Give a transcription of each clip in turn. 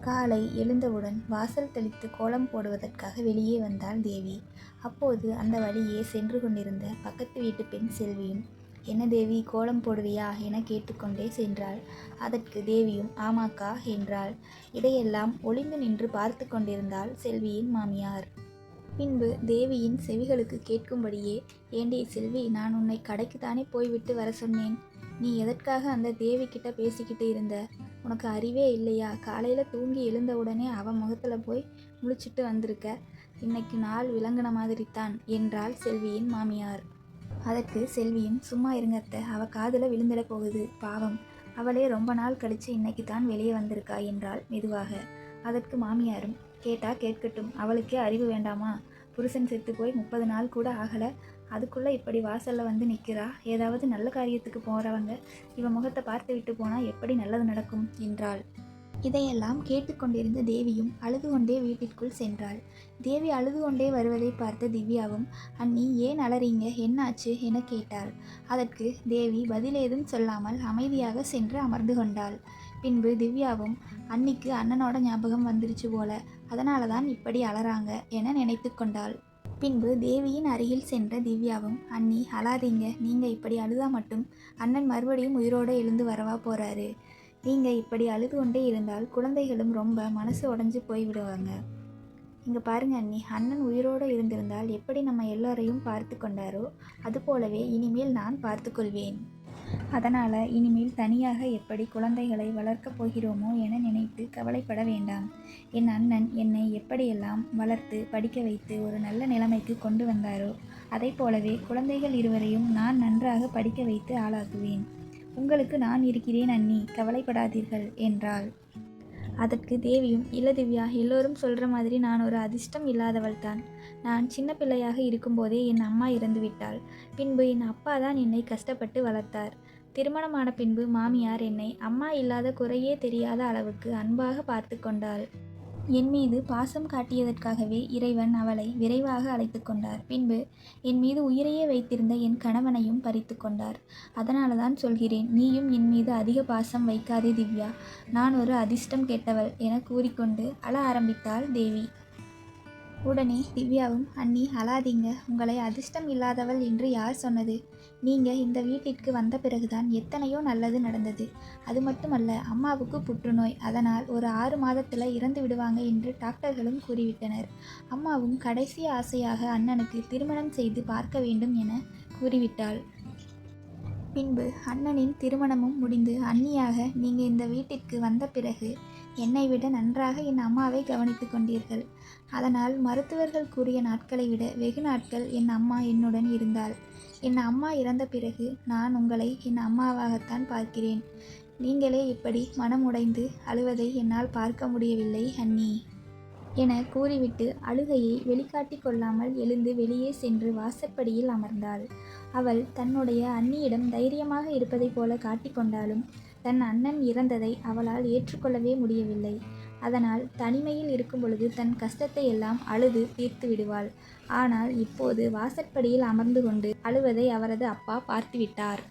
காலை எழுந்தவுடன் வாசல் தெளித்து கோலம் போடுவதற்காக வெளியே வந்தாள் தேவி. அப்போது அந்த வழியே சென்று கொண்டிருந்த பக்கத்து வீட்டு பெண் செல்வியும் என்ன தேவி கோலம் போடுவியா? என கேட்டுக்கொண்டே சென்றாள். அதற்கு தேவியும் ஆமாக்கா என்றாள். இதையெல்லாம் ஒளிந்து நின்று பார்த்து கொண்டிருந்தாள் செல்வியின் மாமியார். பின்பு தேவியின் செவிகளுக்கு கேட்கும்படியே ஏண்டே செல்வி நான் உன்னை கடைக்கு தானே போய்விட்டு வர சொன்னேன்? நீ எதற்காக அந்த தேவி கிட்ட பேசிக்கிட்டு இருந்த? உனக்கு அறிவே இல்லையா? காலையில் தூங்கி எழுந்த உடனே அவன் முகத்தில் போய் முழிச்சிட்டு வந்திருக்க. இன்னைக்கு நாள் விளங்கின மாதிரி தான் என்றாள் செல்வியின் மாமியார். அதற்கு செல்வியும் சும்மா இருங்கத்த அவ காதில் விழுந்திட போகுது பாவம். அவளே ரொம்ப நாள் கழிச்சு இன்னைக்கு தான் வெளியே வந்திருக்கா என்றாள் மெதுவாக. அதற்கு மாமியாரும் கேட்டா கேட்கட்டும் அவளுக்கே அறிவு வேண்டாமா? புருஷன் செத்து போய் முப்பது நாள் கூட ஆகலை. அதுக்குள்ளே இப்படி வாசலில் வந்து நிற்கிறா ஏதாவது நல்ல காரியத்துக்கு போகிறவங்க இவன் முகத்தை பார்த்து விட்டு போனால் எப்படி நல்லது நடக்கும்? என்றாள். இதையெல்லாம் கேட்டுக்கொண்டிருந்த தேவியும் அழுது கொண்டே வீட்டிற்குள் சென்றாள். தேவி அழுது கொண்டே வருவதை பார்த்த திவ்யாவும் அண்ணி ஏன் அலறீங்க? என்னாச்சு? என கேட்டாள். அதற்கு தேவி பதிலேதும் சொல்லாமல் அமைதியாக சென்று அமர்ந்து கொண்டாள். பின்பு திவ்யாவும் அன்னிக்கு அண்ணனோட ஞாபகம் வந்துருச்சு போல அதனால தான் இப்படி அலறாங்க என நினைத்து கொண்டாள். பின்பு தேவியின் அருகில் சென்ற திவ்யாவும் அண்ணி அழாதீங்க. நீங்கள் இப்படி அழுதா மட்டும் அண்ணன் மறுபடியும் உயிரோடு எழுந்து வரவா போகிறாரு நீங்கள் இப்படி அழுது கொண்டே இருந்தால் குழந்தைகளும் ரொம்ப மனசு உடஞ்சி போய்விடுவாங்க இங்கே பாருங்க அண்ணி. அண்ணன் உயிரோடு இருந்திருந்தால் எப்படி நம்ம எல்லோரையும் பார்த்து கொண்டாரோ அதுபோலவே இனிமேல் நான் பார்த்துக்கொள்வேன் அதனால் இனிமேல் தனியாக எப்படி குழந்தைகளை வளர்க்கப் போகிறோமோ என நினைத்து கவலைப்பட வேண்டாம். என் அண்ணன் என்னை எப்படியெல்லாம் வளர்த்து படிக்க வைத்து ஒரு நல்ல நிலைமைக்கு கொண்டு வந்தாரோ அதை போலவே குழந்தைகள் இருவரையும் நான் நன்றாக படிக்க வைத்து ஆளாக்குவேன். உங்களுக்கு நான் இருக்கிறேன் அண்ணி கவலைப்படாதீர்கள் என்றாள். அதற்கு தேவியும் இல்லை திவ்யா எல்லோரும் சொல்கிற மாதிரி நான் ஒரு அதிர்ஷ்டம் இல்லாதவள் தான். நான் சின்ன பிள்ளையாக இருக்கும்போதே என் அம்மா இறந்து விட்டாள். பின்பு என் அப்பா தான் என்னை கஷ்டப்பட்டு வளர்த்தார். திருமணமான பின்பு மாமியார் என்னை அம்மா இல்லாத குறையே தெரியாத அளவுக்கு அன்பாக பார்த்து கொண்டாள். என் மீது பாசம் காட்டியதற்காகவே இறைவன் அவளை விரைவாக அழைத்து கொண்டார். பின்பு என் மீது உயிரையே வைத்திருந்த என் கணவனையும் பறித்து கொண்டார். அதனால தான் சொல்கிறேன் நீயும் என் மீது அதிக பாசம் வைக்காதே திவ்யா. நான் ஒரு அதிர்ஷ்டம் கெட்டவள் என கூறிக்கொண்டு அழ ஆரம்பித்தாள் தேவி. உடனே திவ்யாவும் அண்ணி அழாதீங்க. உங்களை அதிர்ஷ்டம் இல்லாதவள் என்று யார் சொன்னது? நீங்கள் இந்த வீட்டிற்கு வந்த பிறகுதான் எத்தனையோ நல்லது நடந்தது. அது மட்டுமல்ல அம்மாவுக்கு புற்றுநோய். அதனால் ஒரு ஆறு மாதத்தில் இறந்து விடுவாங்க என்று டாக்டர்களும் கூறிவிட்டனர். அம்மாவும் கடைசி ஆசையாக அண்ணனுக்கு திருமணம் செய்து பார்க்க வேண்டும் என கூறிவிட்டாள். பின்பு அண்ணனின் திருமணமும் முடிந்து அண்ணியாக நீங்கள் இந்த வீட்டிற்கு வந்த பிறகு என்னை விட நன்றாக என் அம்மாவை கவனித்து கொண்டீர்கள். அதனால் மருத்துவர்கள் கூறிய நாட்களை விட வெகு நாட்கள் என் அம்மா என்னுடன் இருந்தாள். என் அம்மா இறந்த பிறகு நான் உங்களை என் அம்மாவாகத்தான் பார்க்கிறேன். நீங்களே இப்படி மனம் உடைந்து அழுவதை என்னால் பார்க்க முடியவில்லை அண்ணி. என கூறிவிட்டு அழுகையை வெளிக்காட்டி கொள்ளாமல் எழுந்து வெளியே சென்று வாசற்படியில் அமர்ந்தாள். அவள் தன்னுடைய அண்ணியிடம் தைரியமாக இருப்பதைப் போல காட்டிக்கொண்டாலும் தன் அண்ணன் இறந்ததை அவளால் ஏற்றுக்கொள்ளவே முடியவில்லை. அதனால் தனிமையில் இருக்கும் பொழுது தன் கஷ்டத்தை எல்லாம் அழுது தீர்த்து விடுவாள். ஆனால் இப்போது வாசற்படியில் அமர்ந்து கொண்டு அழுவதை அவரது அப்பா பார்த்துவிட்டார்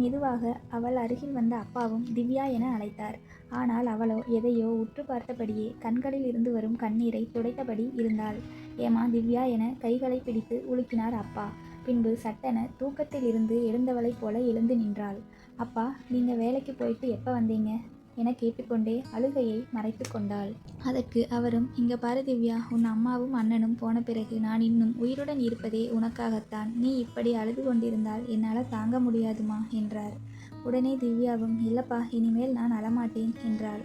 மெதுவாக அவள் அருகில் வந்த அப்பாவும் திவ்யா என அழைத்தார். ஆனால் அவளோ எதையோ உற்று பார்த்தபடியே கண்களில் இருந்து வரும் கண்ணீரை துடைத்தபடி இருந்தாள். ஏமா திவ்யா என கைகளை பிடித்து உலுக்கினார் அப்பா. பின்பு சட்டென தூக்கத்தில் இருந்து எழுந்தவளைப் போல எழுந்து நின்றாள். அப்பா நீங்கள் வேலைக்கு போயிட்டு எப்போ வந்தீங்க? என கேட்டுக்கொண்டே அழுகையை மறைத்து கொண்டாள். அதற்கு அவரும் இங்க பாரு திவ்யா உன் அம்மாவும் அண்ணனும் போன பிறகு நான் இன்னும் உயிருடன் இருப்பதே உனக்காகத்தான். நீ இப்படி அழுது கொண்டிருந்தால் என்னால் தாங்க முடியாதுமா? என்றார். உடனே திவ்யாவும் இல்லப்பா இனிமேல் நான் அழமாட்டேன் என்றாள்.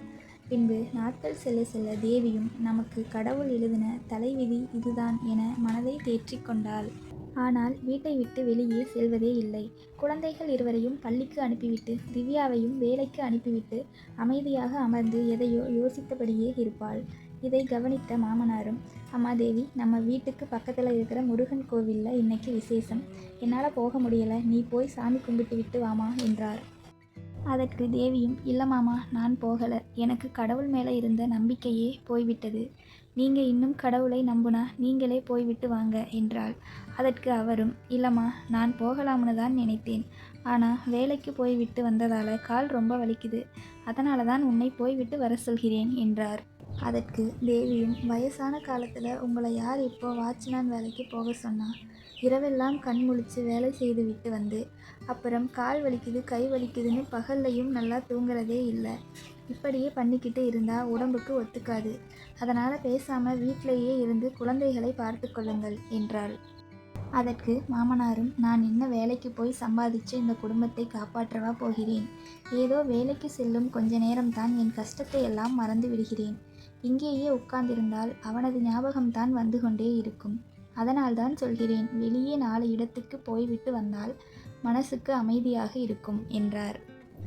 பின்பு நாட்கள் செல்ல செல்ல தேவியும் நமக்கு கடவுள் எழுதின தலைவிதி இதுதான் என மனதை தேற்றிக் கொண்டாள். ஆனால் வீட்டை விட்டு வெளியே செல்வதே இல்லை. குழந்தைகள் இருவரையும் பள்ளிக்கு அனுப்பிவிட்டு திவ்யாவையும் வேலைக்கு அனுப்பிவிட்டு அமைதியாக அமர்ந்து எதையோ யோசித்தபடியே இருப்பாள். இதை கவனித்த மாமனாரும் அம்மா தேவி நம்ம வீட்டுக்கு பக்கத்தில் இருக்கிற முருகன் கோவிலில் இன்னைக்கு விசேஷம். என்னால் போக முடியலை. நீ போய் சாமி கும்பிட்டு விட்டு வாமா என்றார். அதற்கு தேவியும் இல்லை மாமா நான் போகலை. எனக்கு கடவுள் மேலே இருந்த நம்பிக்கையே போய்விட்டது. நீங்கள் இன்னும் கடவுளை நம்புனா நீங்களே போய்விட்டு வாங்க என்றாள். அதற்கு அவரும் இல்லம்மா நான் போகலாம்னு தான் நினைத்தேன். ஆனால் வேலைக்கு போய் விட்டு வந்ததால் கால் ரொம்ப வலிக்குது. அதனால தான் உன்னை போய்விட்டு வர சொல்கிறேன் என்றார். அதற்கு தேவியும் வயசான காலத்தில் உங்களை யார் இப்போ வாட்ச்மேன் வேலைக்கு போக சொன்னா? இரவெல்லாம் கண் முழிச்சு வேலை செய்து விட்டு வந்து. அப்புறம் கால் வலிக்குது கை வலிக்குதுன்னு பகல்லையும் நல்லா தூங்குறதே இல்லை. இப்படியே பண்ணிக்கிட்டு இருந்தால் உடம்புக்கு ஒத்துக்காது. அதனால் பேசாமல் வீட்டிலேயே இருந்து குழந்தைகளை பார்த்து கொள்ளுங்கள் என்றாள். அதற்கு மாமனாரும் நான் என்ன வேலைக்கு போய் சம்பாதிச்சு இந்த குடும்பத்தை காப்பாற்றவா போகிறேன்? ஏதோ வேலைக்கு செல்லும் கொஞ்ச நேரம்தான் என் கஷ்டத்தை எல்லாம் மறந்து விடுகிறேன். இங்கேயே உட்கார்ந்திருந்தால் அவனது ஞாபகம்தான் வந்து கொண்டே இருக்கும். அதனால்தான் சொல்கிறேன் வெளியே நாலு இடத்துக்கு போய்விட்டு வந்தால் மனசுக்கு அமைதியாக இருக்கும் என்றார்.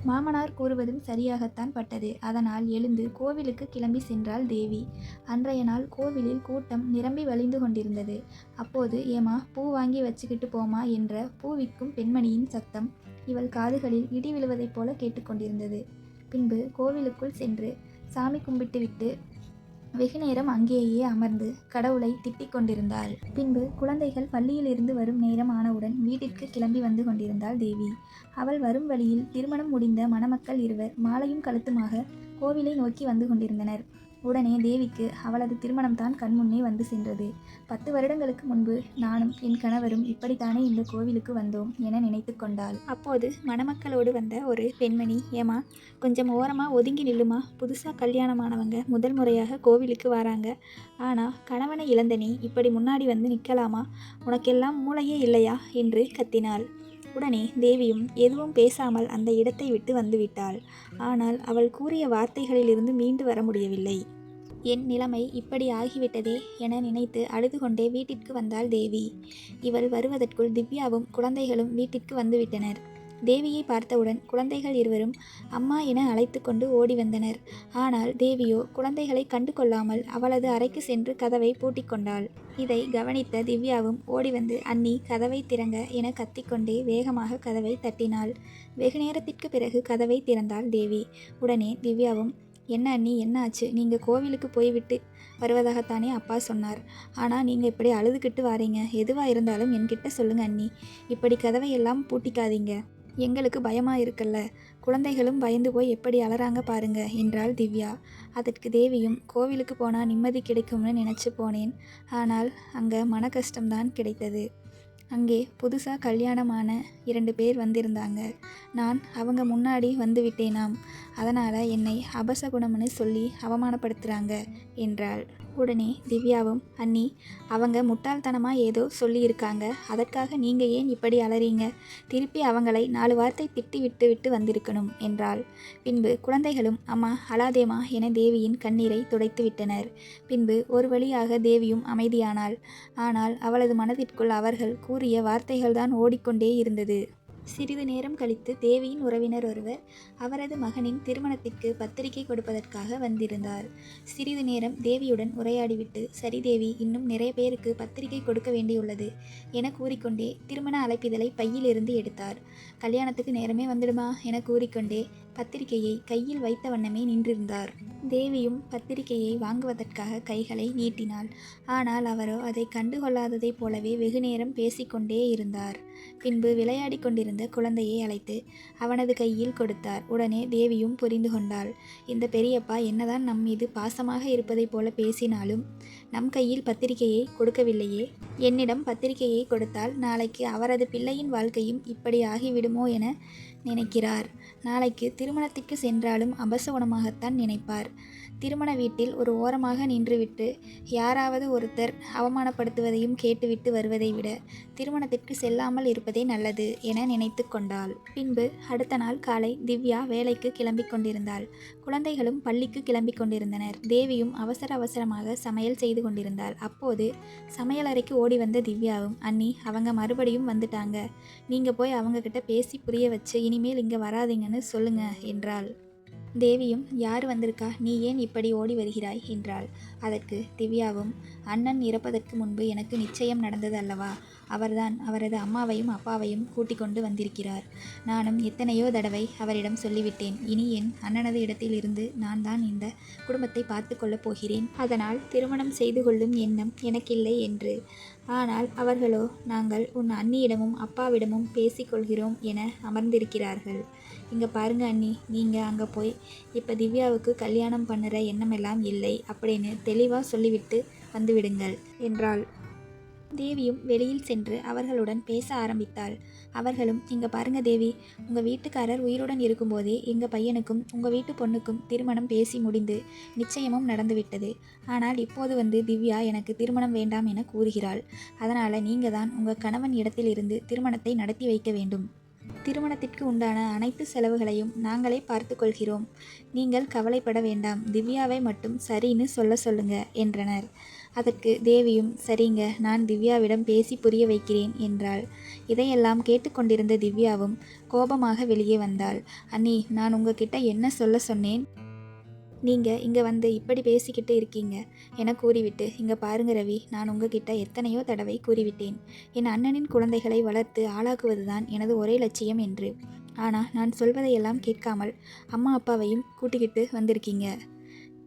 மாமனார் கூறுவதும் சரியாகத்தான் பட்டது. அதனால் எழுந்து கோவிலுக்கு கிளம்பி சென்றாள் தேவி. அன்றைய நாள் கோவிலில் கூட்டம் நிரம்பி வழிந்து கொண்டிருந்தது. அப்போது ஏமா பூ வாங்கி வச்சுக்கிட்டு போமா என்ற பூ விற்கும் பெண்மணியின் சத்தம் இவள் காதுகளில் இடி விழுவதைப் போல கேட்டுக்கொண்டிருந்தது. பின்பு கோவிலுக்குள் சென்று சாமி கும்பிட்டுவிட்டு வெகு நேரம் அங்கேயே அமர்ந்து கடவுளை திட்டிக் கொண்டிருந்தாள். பின்பு குழந்தைகள் பள்ளியிலிருந்து வரும் நேரம் ஆனவுடன் வீட்டிற்கு கிளம்பி வந்து கொண்டிருந்தாள் தேவி. அவள் வரும் வழியில் திருமணம் முடிந்த மணமக்கள் இருவர் மாலையும் கழுத்துமாக கோவிலை நோக்கி வந்து கொண்டிருந்தனர். உடனே தேவிக்கு அவளது திருமணம்தான் கண்முன்னே வந்து சென்றது. பத்து வருடங்களுக்கு முன்பு நானும் என் கணவரும் இப்படித்தானே இந்த கோவிலுக்கு வந்தோம் என நினைத்து கொண்டாள். அப்போது மணமக்களோடு வந்த ஒரு பெண்மணி ஏமா கொஞ்சம் ஓரமாக ஒதுங்கி நில்லுமா? புதுசாக கல்யாணமானவங்க முதல் முறையாக கோவிலுக்கு வராங்க. ஆனால் கணவனை இழந்த நீ இப்படி முன்னாடி வந்து நிற்கலாமா உனக்கெல்லாம் மூளையே இல்லையா? என்று கத்தினாள். உடனே தேவியும் எதுவும் பேசாமல் அந்த இடத்தை விட்டு வந்துவிட்டாள். ஆனால் அவள் கூறிய வார்த்தைகளிலிருந்து மீண்டு வர முடியவில்லை. என் நிலைமை இப்படி ஆகிவிட்டதே என நினைத்து அழுது கொண்டே வீட்டிற்கு வந்தாள் தேவி. இவள் வருவதற்குள் திவ்யாவும் குழந்தைகளும் வீட்டிற்கு வந்துவிட்டனர். தேவியை பார்த்தவுடன் குழந்தைகள் இருவரும் அம்மா என அழைத்து கொண்டு ஓடி வந்தனர். ஆனால் தேவியோ குழந்தைகளை கண்டு கொள்ளாமல் அவளது அறைக்கு சென்று கதவை பூட்டிக்கொண்டாள் இதை கவனித்த திவ்யாவும் ஓடி வந்து அண்ணி கதவை திறங்க என கத்திக்கொண்டே வேகமாக கதவை தட்டினாள். வெகு நேரத்திற்கு பிறகு கதவை திறந்தாள் தேவி. உடனே திவ்யாவும் என்ன அண்ணி என்ன ஆச்சு? நீங்கள் கோவிலுக்கு போய்விட்டு வருவதாகத்தானே அப்பா சொன்னார். ஆனால் நீங்கள் இப்படி அழுதுகிட்டு வாரீங்க. எதுவாக இருந்தாலும் என்கிட்ட சொல்லுங்க அண்ணி. இப்படி கதவையெல்லாம் பூட்டிக்காதீங்க. எங்களுக்கு பயமாக இருக்குல்ல? குழந்தைகளும் பயந்து போய் எப்படி அலறாங்க பாருங்க என்றாள் திவ்யா. அதற்கு தேவியும் கோவிலுக்கு போனால் நிம்மதி கிடைக்கும்னு நினச்சி போனேன். ஆனால் அங்கே மன கஷ்டம்தான் கிடைத்தது. அங்கே புதுசாக கல்யாணமான இரண்டு பேர் வந்திருந்தாங்க. நான் அவங்க முன்னாடி வந்து விட்டேனாம். அதனால் என்னை அபசகுணம்னு சொல்லி அவமானப்படுத்துகிறாங்க என்றாள். உடனே திவ்யாவும் அண்ணி அவங்க முட்டாள்தனமாக ஏதோ சொல்லியிருக்காங்க. அதற்காக நீங்கள் ஏன் இப்படி அலறீங்க? திருப்பி அவங்களை நாலு வார்த்தை திட்டி விட்டு விட்டு வந்திருக்கணும் என்றாள். பின்பு குழந்தைகளும் அம்மா அலாதேமா என தேவியின் கண்ணீரை துடைத்து விட்டனர். பின்பு ஒரு வழியாக தேவியும் அமைதியானாள். ஆனால் அவளது மனதிற்குள் அவர்கள் கூறிய வார்த்தைகள்தான் ஓடிக்கொண்டே இருந்தது. சிறிது நேரம் கழித்து தேவியின் உறவினர் ஒருவர் அவரது மகனின் திருமணத்திற்கு பத்திரிகை கொடுப்பதற்காக வந்திருந்தார். சிறிது நேரம் தேவியுடன் உரையாடிவிட்டு சரி தேவி இன்னும் நிறைய பேருக்கு பத்திரிகை கொடுக்க வேண்டியுள்ளது என கூறிக்கொண்டே திருமண அழைப்பிதழை பையிலிருந்து எடுத்தார். கல்யாணத்துக்கு நேரமே வந்துடுமா என கூறிக்கொண்டே பத்திரிகையை கையில் வைத்த வண்ணமே நின்றிருந்தார். தேவியும் பத்திரிகையை வாங்குவதற்காக கைகளை நீட்டினாள். ஆனால் அவரோ அதை கண்டுகொள்ளாததைப் போலவே வெகுநேரம் பேசிக்கொண்டே இருந்தார். பின்பு விளையாடி கொண்டிருந்த குழந்தையை அழைத்து அவனது கையில் கொடுத்தார். உடனே தேவியும் புரிந்து கொண்டாள். இந்த பெரியப்பா என்னதான் நம் மீது பாசமாக இருப்பதைப் போல பேசினாலும் நம் கையில் பத்திரிகையை கொடுக்கவில்லையே. என்னிடம் பத்திரிகையை கொடுத்தால் நாளைக்கு அவரது பிள்ளையின் வாழ்க்கையும் இப்படி ஆகிவிடுமோ என நினைக்கிறார். நாளைக்கு திருமணத்திற்கு சென்றாலும் அபசகுணமாகத்தான் நினைப்பார். திருமண வீட்டில் ஒரு ஓரமாக நின்றுவிட்டு யாராவது ஒருத்தர் அவமானப்படுத்துவதையும் கேட்டுவிட்டு வருவதை விட திருமணத்திற்கு செல்லாமல் இருப்பதே நல்லது என நினைத்து கொண்டாள். பின்பு அடுத்த நாள் காலை திவ்யா வேலைக்கு கிளம்பிக் கொண்டிருந்தாள். குழந்தைகளும் பள்ளிக்கு கிளம்பிக் கொண்டிருந்தனர். தேவியும் அவசர அவசரமாக சமையல் செய்து கொண்டிருந்தாள். அப்போது சமையலறைக்கு ஓடி வந்த திவ்யாவும் அண்ணி அவங்க மறுபடியும் வந்துட்டாங்க. நீங்கள் போய் அவங்க கிட்ட பேசி புரிய வச்சு இனிமேல் இங்கே வராதீங்கன்னு சொல்லுங்க என்றாள். தேவியும் யார் வந்திருக்கா? நீ ஏன் இப்படி ஓடி வருகிறாய்? என்றாள். அதற்கு திவ்யாவும் அண்ணன் இறப்பதற்கு முன்பு எனக்கு நிச்சயம் நடந்தது அல்லவா? அவர்தான் அவரது அம்மாவையும் அப்பாவையும் கூட்டிக் கொண்டு வந்திருக்கிறார். நானும் எத்தனையோ தடவை அவரிடம் சொல்லிவிட்டேன். இனி என் அண்ணனது இடத்தில் இருந்து நான் தான் இந்த குடும்பத்தை பார்த்து கொள்ளப் போகிறேன். அதனால் திருமணம் செய்து கொள்ளும் எண்ணம் எனக்கில்லை என்று ஆனால் அவர்களோ நாங்கள் உன் அண்ணியிடமும் அப்பாவிடமும் பேசிக்கொள்கிறோம் என அமர்ந்திருக்கிறார்கள். இங்கே பாருங்க அண்ணி நீங்கள் அங்கே போய் இப்போ திவ்யாவுக்கு கல்யாணம் பண்ணுற எண்ணமெல்லாம் இல்லை அப்படின்னு தெளிவாக சொல்லிவிட்டு வந்துவிடுங்கள் என்றாள். தேவியும் வெளியில் சென்று அவர்களுடன் பேச ஆரம்பித்தாள். அவர்களும் இங்க பாருங்க தேவி உங்க வீட்டுக்காரர் உயிருடன் இருக்கும்போதே எங்க பையனுக்கும் உங்க வீட்டு பொண்ணுக்கும் திருமணம் பேசி முடிந்து நிச்சயமும் நடந்துவிட்டது ஆனால் இப்போது வந்து திவ்யா எனக்கு திருமணம் வேண்டாம் என கூறுகிறாள். அதனால நீங்க தான் உங்க கணவன் இடத்திலிருந்து திருமணத்தை நடத்தி வைக்க வேண்டும். திருமணத்திற்கு உண்டான அனைத்து செலவுகளையும் நாங்களே பார்த்து கொள்கிறோம் நீங்கள் கவலைப்பட வேண்டாம். திவ்யாவை மட்டும் சரின்னு சொல்ல சொல்லுங்க என்றனர். அதற்கு தேவியும் சரிங்க நான் திவ்யாவிடம் பேசி புரிய வைக்கிறேன் என்றாள். இதையெல்லாம் கேட்டுக்கொண்டிருந்த திவ்யாவும் கோபமாக வெளியே வந்தாள். அண்ணி நான் உங்ககிட்ட என்ன சொல்ல சொன்னேன்? நீங்கள் இங்கே வந்து இப்படி பேசிக்கிட்டு இருக்கீங்க. என கூறிவிட்டு இங்கே பாருங்க ரவி நான் உங்ககிட்ட எத்தனையோ தடவை கூறிவிட்டேன். என் அண்ணனின் குழந்தைகளை வளர்த்து ஆளாக்குவதுதான் எனது ஒரே லட்சியம் என்று. ஆனால் நான் சொல்வதையெல்லாம் கேட்காமல் அம்மா அப்பாவையும் கூட்டிக்கிட்டு வந்திருக்கீங்க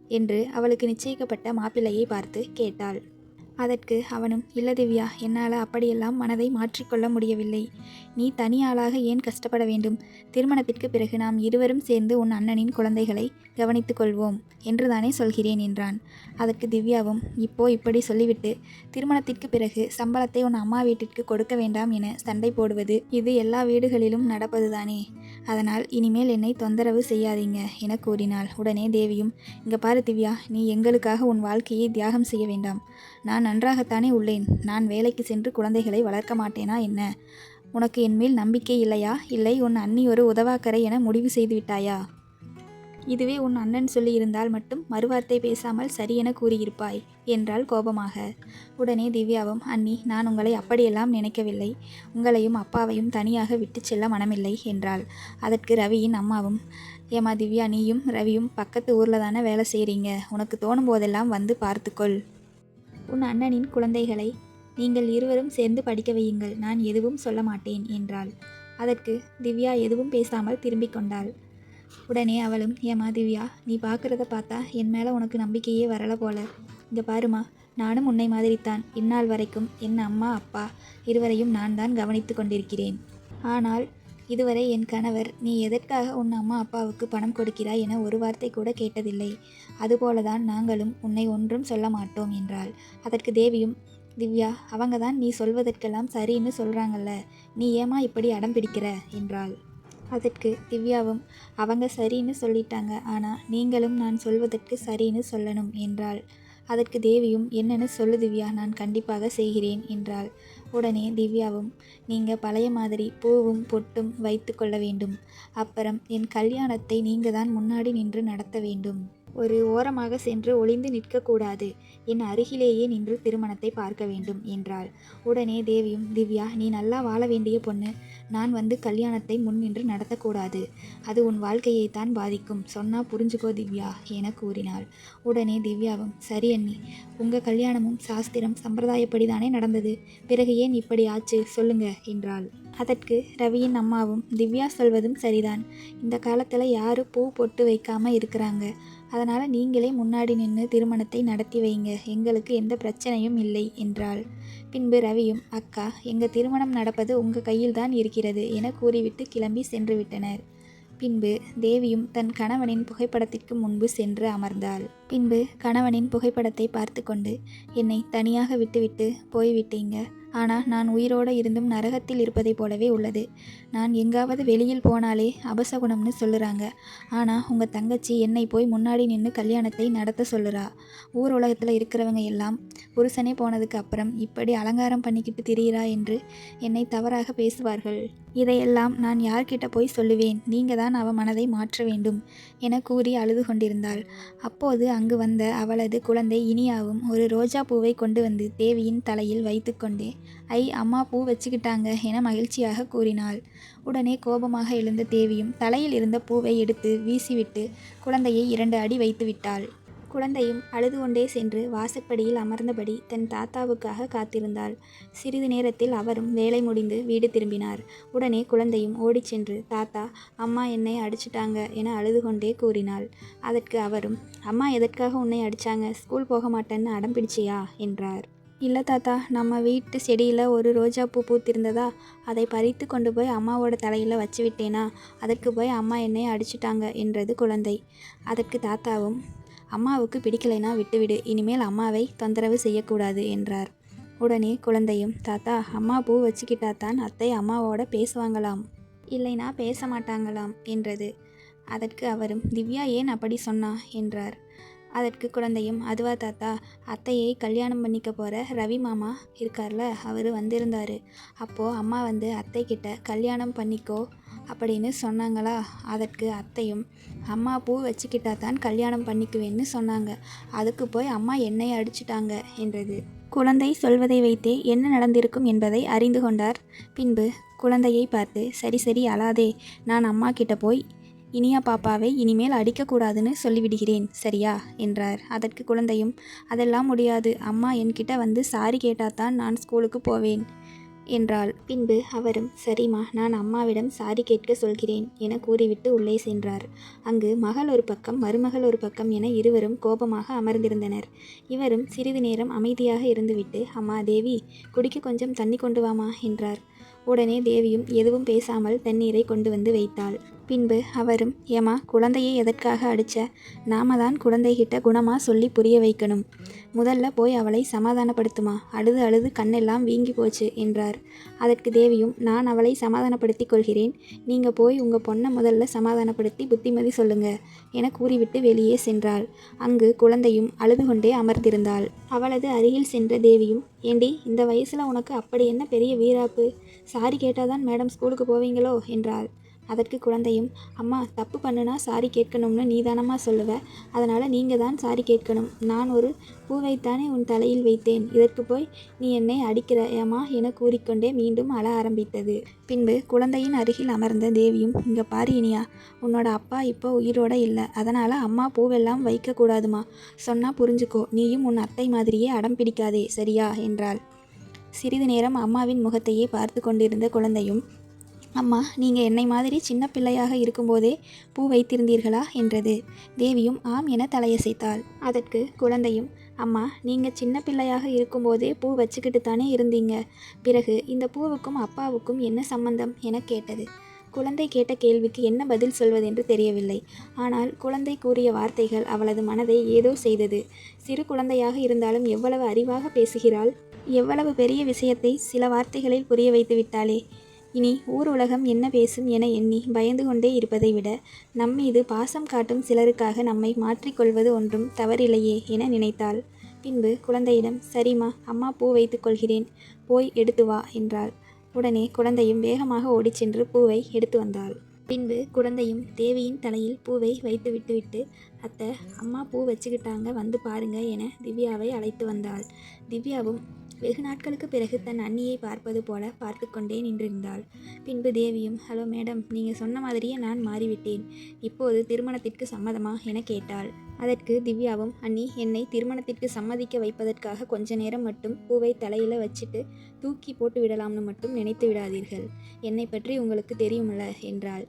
என்று அவளுக்கு நிச்சயிக்கப்பட்ட மாப்பிள்ளையை பார்த்து கேட்டாள். அதற்கு அவனும் இல்ல திவ்யா என்னால் அப்படியெல்லாம் மனதை மாற்றிக்கொள்ள முடியவில்லை. நீ தனி ஆளாக ஏன் கஷ்டப்பட வேண்டும்? திருமணத்திற்கு பிறகு நாம் இருவரும் சேர்ந்து உன் அண்ணனின் குழந்தைகளை கவனித்துக் கொள்வோம் என்றுதானே சொல்கிறேன் என்றான். அதற்கு திவ்யாவும் இப்போ இப்படி சொல்லிவிட்டு திருமணத்திற்கு பிறகு சம்பளத்தை உன் அம்மா வீட்டிற்கு கொடுக்க வேண்டாம் என சண்டை போடுவது இது எல்லா வீடுகளிலும் நடப்பதுதானே? அதனால் இனிமேல் என்னை தொந்தரவு செய்யாதீங்க என கூறினாள். உடனே தேவியும் இங்க பாரு திவ்யா நீ எங்களுக்காக உன் வாழ்க்கையை தியாகம் செய்ய வேண்டாம். நான் நன்றாகத்தானே உள்ளேன். நான் வேலைக்கு சென்று குழந்தைகளை வளர்க்க மாட்டேனா என்ன? உனக்கு என்மேல் நம்பிக்கை இல்லையா? இல்லை உன் அண்ணி ஒரு உதவாக்கரை என முடிவு செய்து விட்டாயா? இதுவே உன் அண்ணன் சொல்லியிருந்தால் மட்டும் மறுவார்த்தை பேசாமல் சரியென கூறியிருப்பாய் என்றாள் கோபமாக. உடனே திவ்யாவும் அண்ணி நான் உங்களை அப்படியெல்லாம் நினைக்கவில்லை. உங்களையும் அப்பாவையும் தனியாக விட்டு செல்ல மனமில்லை என்றாள். அதற்கு ரவியின் அம்மாவும் ஏமா திவ்யா நீயும் ரவியும் பக்கத்து ஊரில் தானே வேலை செய்கிறீங்க உனக்கு தோணும் போதெல்லாம் வந்து பார்த்துக்கொள். உன் அண்ணனின் குழந்தைகளை நீங்கள் இருவரும் சேர்ந்து படிக்க வையுங்கள். நான் எதுவும் சொல்ல மாட்டேன் என்றாள். அதற்கு திவ்யா எதுவும் பேசாமல் திரும்பிக் கொண்டாள். உடனே அவளும் ஏமா திவ்யா நீ பார்க்குறத பார்த்தா என் மேலே உனக்கு நம்பிக்கையே வரல போல. இங்கே பாருமா நானும் உன்னை மாதிரித்தான். இந்நாள் வரைக்கும் என் அம்மா அப்பா இருவரையும் நான் தான் கவனித்து கொண்டிருக்கிறேன். ஆனால் இதுவரை என் கணவர் நீ எதற்காக உன் அம்மா அப்பாவுக்கு பணம் கொடுக்கிறாய் என ஒரு வார்த்தை கூட கேட்டதில்லை. அதுபோலதான் நாங்களும் உன்னை ஒன்றும் சொல்ல மாட்டோம் என்றாள். அதற்கு தேவியும் திவ்யா அவங்க தான் நீ சொல்வதற்கெல்லாம் சரின்னு சொல்கிறாங்கல்ல நீ ஏமா இப்படி அடம் பிடிக்கிற? என்றாள். அதற்கு திவ்யாவும் அவங்க சரின்னு சொல்லிட்டாங்க ஆனால் நீங்களும் நான் சொல்வதற்கு சரின்னு சொல்லணும் என்றாள். அதற்கு தேவியும் என்னென்னு சொல்லு திவ்யா நான் கண்டிப்பாக செய்கிறேன் என்றாள். உடனே திவ்யாவும் நீங்கள் பழைய மாதிரி பூவும் பொட்டும் வைத்து கொள்ள வேண்டும். அப்புறம் என் கல்யாணத்தை நீங்கள் தான் முன்னாடி நின்று நடத்த வேண்டும். ஒரு ஓரமாக சென்று ஒளிந்து நிற்கக்கூடாது. என் அருகிலேயே நின்று திருமணத்தை பார்க்க வேண்டும் என்றாள். உடனே தேவியும் திவ்யா நீ நல்லா வாழ வேண்டிய பொண்ணு. நான் வந்து கல்யாணத்தை முன் நின்று நடத்தக்கூடாது. அது உன் வாழ்க்கையை தான் பாதிக்கும். சொன்னா புரிஞ்சுக்கோ திவ்யா என கூறினாள். உடனே திவ்யாவும் சரி அண்ணி உங்க கல்யாணமும் சாஸ்திரம் சம்பிரதாயப்படி தானே நடந்தது. பிறகு ஏன் இப்படி ஆச்சு? சொல்லுங்க என்றாள். அதற்கு ரவியின் அம்மாவும் திவ்யா சொல்வதும் சரிதான். இந்த காலத்தில் யாரும் பூ பொட்டு வைக்காமல் இருக்கிறாங்க. அதனால் நீங்களே முன்னாடி நின்று திருமணத்தை நடத்தி வைங்க. எங்களுக்கு எந்த பிரச்சனையும் இல்லை என்றாள். பின்பு ரவியும் அக்கா எங்கள் திருமணம் நடப்பது உங்கள் கையில் தான் இருக்கிறது என கூறிவிட்டு கிளம்பி சென்று விட்டனர். பின்பு தேவியும் தன் கணவனின் புகைப்படத்திற்கு முன்பு சென்று அமர்ந்தாள். பின்பு கணவனின் புகைப்படத்தை பார்த்து கொண்டு என்னை தனியாக விட்டுவிட்டு போய்விட்டீங்க. ஆனால் நான் உயிரோடு இருந்தும் நரகத்தில் இருப்பதைப் போலவே உள்ளது. நான் எங்காவது வெளியில் போனாலே அபசகுணம்னு சொல்லுறாங்க. ஆனால் உங்கள் தங்கச்சி என்னை போய் முன்னாடி நின்று கல்யாணத்தை நடத்த சொல்லுறா. ஊர் உலகத்தில் இருக்கிறவங்க எல்லாம் புருஷனே போனதுக்கு அப்புறம் இப்படி அலங்காரம் பண்ணிக்கிட்டு திரியிறா என்று என்னை தவறாக பேசுவார்கள். இதையெல்லாம் நான் யார்கிட்ட போய் சொல்லுவேன்? நீங்கள் தான் அவ மனதை மாற்ற வேண்டும் என கூறி அழுது கொண்டிருந்தாள். அப்போது அங்கு வந்த அவளது குழந்தை இனியாவும் ஒரு ரோஜா பூவை கொண்டு வந்து தேவியின் தலையில் வைத்துக்கொண்டே ஐ அம்மா பூ வச்சுக்கிட்டாங்க என மகிழ்ச்சியாக கூறினாள். உடனே கோபமாக எழுந்த தேவியும் தலையில் இருந்த பூவை எடுத்து வீசிவிட்டு குழந்தையை இரண்டு அடி வைத்து விட்டாள் குழந்தையும் அழுது கொண்டே சென்று வாசற்படியில் அமர்ந்தபடி தன் தாத்தாவுக்காக காத்திருந்தாள். சிறிது நேரத்தில் அவரும் வேலை முடிந்து வீடு திரும்பினார். உடனே குழந்தையும் ஓடிச் சென்று தாத்தா அம்மா என்னை அடிச்சிட்டாங்க என அழுது கொண்டே கூறினாள். அதற்கு அவரும் அம்மா எதற்காக உன்னை அடிச்சாங்க? ஸ்கூல் போக மாட்டேன்னு அடம் பிடிச்சியா? என்றார். இல்லை தாத்தா நம்ம வீட்டு செடியில் ஒரு ரோஜா பூ பூத்திருந்ததா? அதை பறித்து கொண்டு போய் அம்மாவோட தலையில் வச்சு விட்டேனா? அதற்கு போய் அம்மா என்னை அடிச்சிட்டாங்க என்றது குழந்தை. அதற்கு தாத்தாவும் அம்மாவுக்கு பிடிக்கலைனா விட்டுவிடு இனிமேல் அம்மாவை தொந்தரவு செய்யக்கூடாது என்றார். உடனே குழந்தையும் தாத்தா அம்மா பூ வச்சுக்கிட்டாதான் அத்தை அம்மாவோட பேசுவாங்களாம். இல்லைனா பேச மாட்டாங்களாம் என்றது. அதற்கு அவரும் திவ்யா ஏன் அப்படி சொன்னா? என்றார். அதற்கு குழந்தையும் அதுவா தாத்தா அத்தையை கல்யாணம் பண்ணிக்க போகிற ரவி மாமா இருக்கார்ல அவர் வந்திருந்தார். அப்போது அம்மா வந்து அத்தை கிட்ட கல்யாணம் பண்ணிக்கோ அப்படின்னு சொன்னாங்களா? அதற்கு அத்தையும் அம்மா பூ வச்சுக்கிட்டா தான் கல்யாணம் பண்ணிக்குவேன்னு சொன்னாங்க. அதுக்கு போய் அம்மா என்னை அடிச்சிட்டாங்க என்றது. குழந்தை சொல்வதை வைத்தே என்ன நடந்திருக்கும் என்பதை அறிந்து கொண்டார். பின்பு குழந்தையை பார்த்து சரி சரி அழாதே. நான் அம்மா கிட்ட போய் இனியா பாப்பாவை இனிமேல் அடிக்கக்கூடாதுன்னு சொல்லிவிடுகிறேன் சரியா? என்றார். அதற்கு குழந்தையும் அதெல்லாம் முடியாது. அம்மா என்கிட்ட வந்து சாரி கேட்டாதான் நான் ஸ்கூலுக்கு போவேன். என்றாள். பின்பு அவரும் சரிம்மா நான் அம்மாவிடம் சாரி கேட்க சொல்கிறேன் என கூறிவிட்டு உள்ளே சென்றார். அங்கு மகள் ஒரு பக்கம் மருமகள் ஒரு பக்கம் என இருவரும் கோபமாக அமர்ந்திருந்தனர். இவரும் சிறிது நேரம் அமைதியாக இருந்துவிட்டு அம்மா தேவி குடிக்க கொஞ்சம் தண்ணி கொண்டு வாமா என்றார். உடனே தேவியும் எதுவும் பேசாமல் தண்ணீரை கொண்டு வந்து வைத்தாள். பின்பு அவரும் ஏமா குழந்தையை எதற்காக அடிச்ச? நாம தான் குழந்தைகிட்ட குணமாக சொல்லி புரிய வைக்கணும். முதல்ல போய் அவளை சமாதானப்படுத்துமா? அழுது அழுது கண்ணெல்லாம் வீங்கி போச்சு என்றார். அதற்கு தேவியும் நான் அவளை சமாதானப்படுத்திக் கொள்கிறேன். நீங்கள் போய் உங்கள் பொண்ணை முதல்ல சமாதானப்படுத்தி புத்திமதி சொல்லுங்க என கூறிவிட்டு வெளியே சென்றாள். அங்கு குழந்தையும் அழுது கொண்டே அமர்ந்திருந்தாள். அவளது அருகில் சென்ற தேவியும் ஏண்டி இந்த வயசில் உனக்கு அப்படி என்ன பெரிய வீராப்பு? சாரி கேட்டால் தான் மேடம் ஸ்கூலுக்கு போவீங்களோ? என்றாள். அதற்கு குழந்தையும் அம்மா தப்பு பண்ணுனா சாரி கேட்கணும்னு நீதானம்மா சொல்லுவ. அதனால் நீங்கள் தான் சாரி கேட்கணும். நான் ஒரு பூவைத்தானே உன் தலையில் வைத்தேன். இதற்கு போய் நீ என்னை அடிக்கிறாயம்மா என கூறிக்கொண்டே மீண்டும் அழ ஆரம்பித்தது. பின்பு குழந்தையின் அருகில் அமர்ந்த தேவியும் இங்கே பாரு இனியா உன்னோட அப்பா இப்போ உயிரோட இல்லை. அதனால் அம்மா பூவெல்லாம் வைக்கக்கூடாதுமா. சொன்னால் புரிஞ்சுக்கோ. நீயும் உன் அத்தை மாதிரியே அடம் பிடிக்காதே சரியா? என்றாள். சிறிது நேரம் அம்மாவின் முகத்தையே பார்த்து கொண்டிருந்த குழந்தையும் அம்மா நீங்கள் என்னை மாதிரி சின்ன பிள்ளையாக இருக்கும்போதே பூ வைத்திருந்தீர்களா? என்றது. தேவியும் ஆம் என தலையசைத்தாள். அதற்கு குழந்தையும் அம்மா நீங்கள் சின்ன பிள்ளையாக இருக்கும்போதே பூ வச்சுக்கிட்டு தானே இருந்தீங்க. பிறகு இந்த பூவுக்கும் அப்பாவுக்கும் என்ன சம்பந்தம்? என கேட்டது. குழந்தை கேட்ட கேள்விக்கு என்ன பதில் சொல்வதென்று தெரியவில்லை. ஆனால் குழந்தை கூறிய வார்த்தைகள் அவளது மனதை ஏதோ செய்தது. சிறு குழந்தையாக இருந்தாலும் எவ்வளவு அறிவாக பேசுகிறாள்? எவ்வளவு பெரிய விஷயத்தை சில வார்த்தைகளில் புரிய வைத்து விட்டாளே? இனி ஊர் உலகம் என்ன பேசும் என எண்ணி பயந்து கொண்டே இருப்பதை விட நம்மீது பாசம் காட்டும் சிலருக்காக நம்மை மாற்றிக்கொள்வது ஒன்றும் தவறில்லையே என நினைத்தாள். பின்பு குழந்தையிடம் சரிம்மா அம்மா பூ வைத்துக் கொள்கிறேன். போய் எடுத்து வா என்றாள். உடனே குழந்தையும் வேகமாக ஓடிச் சென்று பூவை எடுத்து வந்தாள். பின்பு குழந்தையும் தேவியின் தலையில் பூவை வைத்து விட்டுவிட்டு அத்தை அம்மா பூ வச்சுக்கிட்டாங்க வந்து பாருங்க என திவ்யாவை அழைத்து வந்தாள். திவ்யாவும் வெகு நாட்களுக்கு பிறகு தன் அண்ணியை பார்ப்பது போல பார்த்து கொண்டே நின்றிருந்தாள். பின்பு தேவியும் ஹலோ மேடம் நீங்கள் சொன்ன மாதிரியே நான் மாறிவிட்டேன். இப்போது திருமணத்திற்கு சம்மதமா? என கேட்டாள். அதற்கு திவ்யாவும் அண்ணி என்னை திருமணத்திற்கு சம்மதிக்க வைப்பதற்காக கொஞ்ச நேரம் மட்டும் பூவை தலையில் வச்சுட்டு தூக்கி போட்டு விடலாம்னு மட்டும் நினைத்து விடாதீர்கள். என்னை பற்றி உங்களுக்கு தெரியுமில்ல என்றாள்.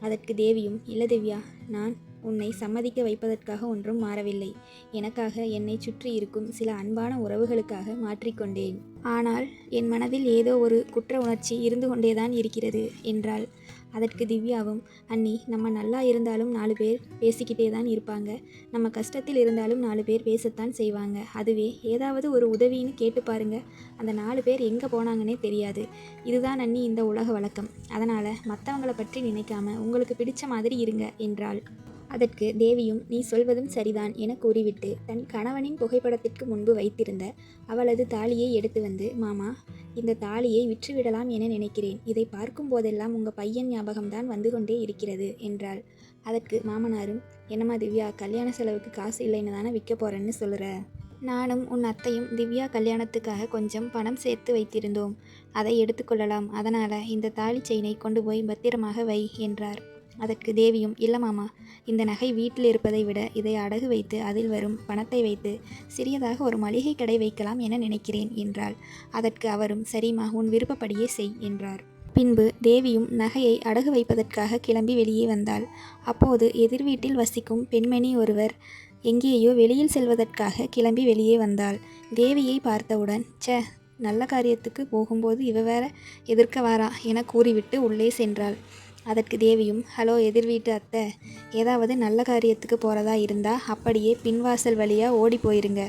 அதற்கு தேவியும் இல்லை திவ்யா நான் உன்னை சம்மதிக்க வைப்பதற்காக ஒன்றும் மாறவில்லை. எனக்காக என்னை சுற்றி இருக்கும் சில அன்பான உறவுகளுக்காக மாற்றிக்கொண்டேன். ஆனால் என் மனதில் ஏதோ ஒரு குற்ற உணர்ச்சி இருந்து கொண்டேதான் இருக்கிறது என்றாள். அதற்கு திவ்யாவும் அண்ணி நம்ம நல்லா இருந்தாலும் நாலு பேர் பேசிக்கிட்டே தான் இருப்பாங்க. நம்ம கஷ்டத்தில் இருந்தாலும் நாலு பேர் பேசத்தான் செய்வாங்க. அதுவே ஏதாவது ஒரு உதவின்னு கேட்டு பாருங்க. அந்த நாலு பேர் எங்கே போனாங்கன்னே தெரியாது. இதுதான் அண்ணி இந்த உலக வழக்கம். அதனால் மற்றவங்களை பற்றி நினைக்காம உங்களுக்கு பிடிச்ச மாதிரி இருங்க என்றாள். அதற்கு தேவியும் நீ சொல்வதும் சரிதான் என கூறிவிட்டு தன் கணவனின் புகைப்படத்திற்கு முன்பு வைத்திருந்த அவளது தாலியை எடுத்து வந்து மாமா இந்த தாலியை விற்றுவிடலாம் என நினைக்கிறேன். இதை பார்க்கும் போதெல்லாம் உங்கள் பையன் ஞாபகம்தான் வந்து கொண்டே இருக்கிறது என்றாள். அதற்கு மாமனாரும் என்னம்மா திவ்யா கல்யாண செலவுக்கு காசு இல்லைன்னு தானே விற்க போறேன்னு சொல்லுற நானும் உன் அத்தையும் திவ்யா கல்யாணத்துக்காக கொஞ்சம் பணம் சேர்த்து வைத்திருந்தோம். அதை எடுத்துக்கொள்ளலாம் அதனால் இந்த தாலி செயினை கொண்டு போய் பத்திரமாக வை என்றார். அதற்கு தேவியும் இல்லை மாமா இந்த நகை வீட்டில் இருப்பதை விட இதை அடகு வைத்து அதில் வரும் பணத்தை வைத்து சிறியதாக ஒரு மளிகை கடை வைக்கலாம் என நினைக்கிறேன் என்றாள். அதற்கு அவரும் சரிமா உன் விருப்பப்படியே செய் என்றார். பின்பு தேவியும் நகையை அடகு வைப்பதற்காக கிளம்பி வெளியே வந்தாள். அப்போது எதிர் வீட்டில் வசிக்கும் பெண்மணி ஒருவர் எங்கேயோ வெளியில் செல்வதற்காக கிளம்பி வெளியே வந்தாள். தேவியை பார்த்தவுடன் ச்சே நல்ல காரியத்துக்கு போகும்போது இவ வேற எதிர்க்க வாரா என கூறிவிட்டு உள்ளே சென்றாள். அதற்கு தேவியும் ஹலோ எதிர் வீட்டு அத்தை ஏதாவது நல்ல காரியத்துக்கு போகிறதா இருந்தால் அப்படியே பின்வாசல் வழியாக ஓடி போயிருங்க.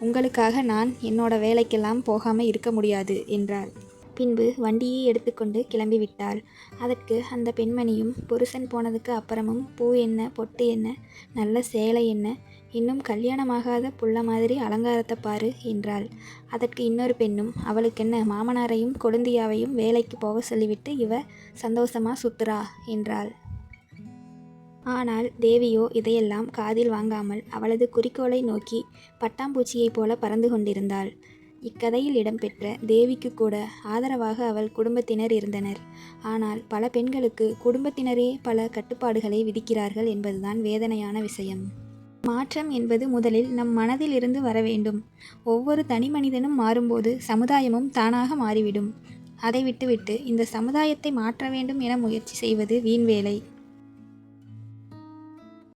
உங்களுக்காக நான் என்னோட வேலைக்கெல்லாம் போகாமல் இருக்க முடியாது என்றாள். பின்பு வண்டியை எடுத்துக்கொண்டு கிளம்பி விட்டாள் அதற்கு அந்த பெண்மணியும் புருஷன் போனதுக்கு அப்புறமும் பூ என்ன பொட்டு என்ன நல்ல சேலை என்ன இன்னும் கல்யாணமாகாத புள்ள மாதிரி அலங்காரத்தை பாரு என்றாள். அதற்கு இன்னொரு பெண்ணும் அவளுக்கென்ன மாமனாரையும் கொழுந்தியாவையும் வேலைக்கு போக சொல்லிவிட்டு இவ சந்தோஷமா சுத்துறா என்றாள். ஆனால் தேவியோ இதையெல்லாம் காதில் வாங்காமல் அவளது குறிக்கோளை நோக்கி பட்டாம்பூச்சியைப் போல பறந்து கொண்டிருந்தாள். இக்கதையில் இடம்பெற்ற தேவிக்கு கூட ஆதரவாக அவள் குடும்பத்தினர் இருந்தனர். ஆனால் பல பெண்களுக்கு குடும்பத்தினரே பல கட்டுப்பாடுகளை விதிக்கிறார்கள் என்பதுதான் வேதனையான விஷயம். மாற்றம் என்பது முதலில் நம் மனதில் இருந்து வர வேண்டும். ஒவ்வொரு தனி மனிதனும் மாறும்போது சமுதாயமும் தானாக மாறிவிடும். அதை விட்டுவிட்டு இந்த சமுதாயத்தை மாற்ற வேண்டும் என முயற்சி செய்வது வீண் வேலை.